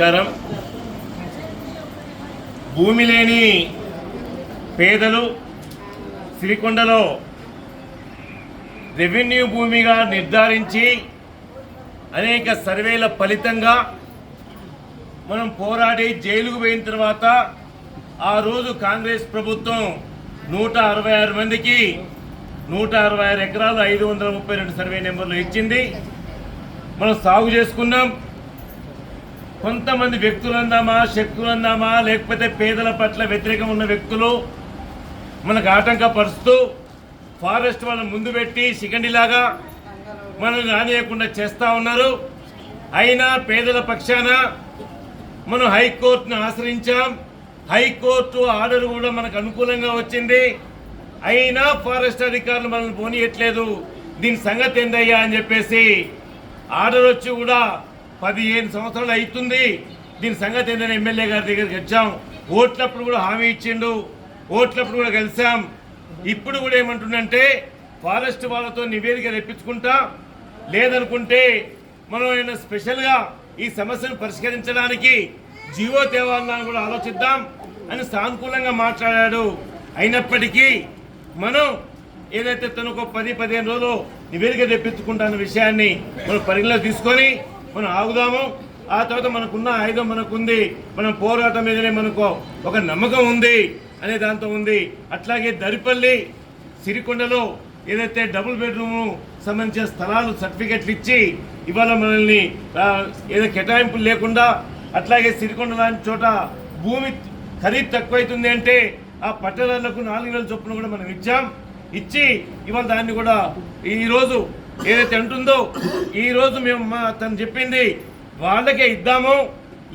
నమస్కారం. భూమి లేని పేదలు సిరికొండలో రెవెన్యూ భూమిగా నిర్ధారించి అనేక సర్వేల ఫలితంగా మనం పోరాడి జైలుకు పోయిన తర్వాత ఆ రోజు కాంగ్రెస్ ప్రభుత్వం నూట అరవై ఆరు మందికి నూట అరవై ఆరు ఎకరాలు ఐదు వందల ముప్పై రెండు సర్వే నెంబర్లు ఇచ్చింది. మనం సాగు చేసుకున్నాం. కొంతమంది వ్యక్తులు అందామా శక్తులు అందామా లేకపోతే పేదల పట్ల వ్యతిరేకం ఉన్న వ్యక్తులు మనకు ఆటంకపరుస్తూ ఫారెస్ట్ వాళ్ళని ముందు పెట్టి శిఖండిలాగా మనం రానియకుండా చేస్తూ ఉన్నారు. అయినా పేదల పక్షాన మనం హైకోర్టును ఆశ్రయించాం. హైకోర్టు ఆర్డర్ కూడా మనకు అనుకూలంగా వచ్చింది. అయినా ఫారెస్ట్ అధికారులు మనల్ని పోనీయట్లేదు. దీని సంగతి ఏందయ్యా అని చెప్పేసి ఆర్డర్ వచ్చి కూడా పదిహేను సంవత్సరాలు అవుతుంది దీని సంగతి ఏందని ఎమ్మెల్యే గారి దగ్గరికి వచ్చాం. ఓట్లప్పుడు కూడా హామీ ఇచ్చిండు. ఓట్లప్పుడు కూడా కలిసాం ఇప్పుడు కూడా ఏమంటుండంటే ఫారెస్ట్ వాళ్ళతో నివేదిక తెప్పించుకుంటా లేదనుకుంటే మనం ఏమైనా స్పెషల్గా ఈ సమస్యను పరిష్కరించడానికి జీవో తేవాలని కూడా ఆలోచిద్దాం అని సానుకూలంగా మాట్లాడాడు. అయినప్పటికీ మనం ఏదైతే తనకు పది పదిహేను రోజులు నివేదిక తెప్పించుకుంటాన్న విషయాన్ని మనం పరిగణలో తీసుకొని మనం ఆగుదాము. ఆ తర్వాత మనకున్న ఆయుధం మనకుంది. మనం పోరాటం మీదనే మనకు ఒక నమ్మకం ఉంది అనే దాంతో ఉంది. అట్లాగే దరిపల్లి సిరికొండలో ఏదైతే డబుల్ బెడ్రూమ్ సంబంధించిన స్థలాలు సర్టిఫికెట్లు ఇచ్చి ఇవాళ మనల్ని ఏదో కేటాయింపులు లేకుండా అట్లాగే సిరికొండ లాంటి చోట భూమి ఖరీదు తక్కువైతుంది అంటే ఆ పట్టణాలకు నాలుగు వేల చొప్పున కూడా మనం ఇచ్చాం. ఇచ్చి ఇవాళ దాన్ని కూడా ఈరోజు ఏదైతే అంటుందో ఈరోజు మేము మా తను చెప్పింది వాళ్ళకే ఇద్దాము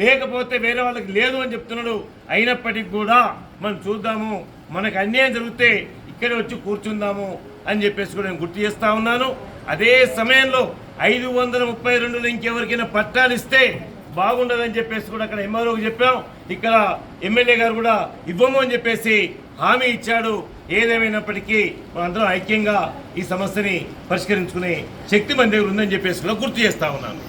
లేకపోతే వేరే వాళ్ళకి లేదు అని చెప్తున్నాడు. అయినప్పటికీ కూడా మనం చూద్దాము మనకు అన్యాయం జరిగితే ఇక్కడే వచ్చి కూర్చుందాము అని చెప్పేసి కూడా నేను గుర్తు చేస్తా ఉన్నాను. అదే సమయంలో ఐదు వందల ముప్పై రెండులో ఇంకెవరికైనా పట్టాలు ఇస్తే బాగుండదని చెప్పేసి కూడా అక్కడ ఎంఆర్ఓకి చెప్పాం. ఇక్కడ ఎమ్మెల్యే గారు కూడా ఇవ్వము అని చెప్పేసి హామీ ఇచ్చాడు. ఏదేమైనప్పటికీ మనందరం ఐక్యంగా ఈ సమస్యని పరిష్కరించుకునే శక్తి మన దగ్గర ఉందని చెప్పేసి కూడా గుర్తు చేస్తా ఉన్నాను.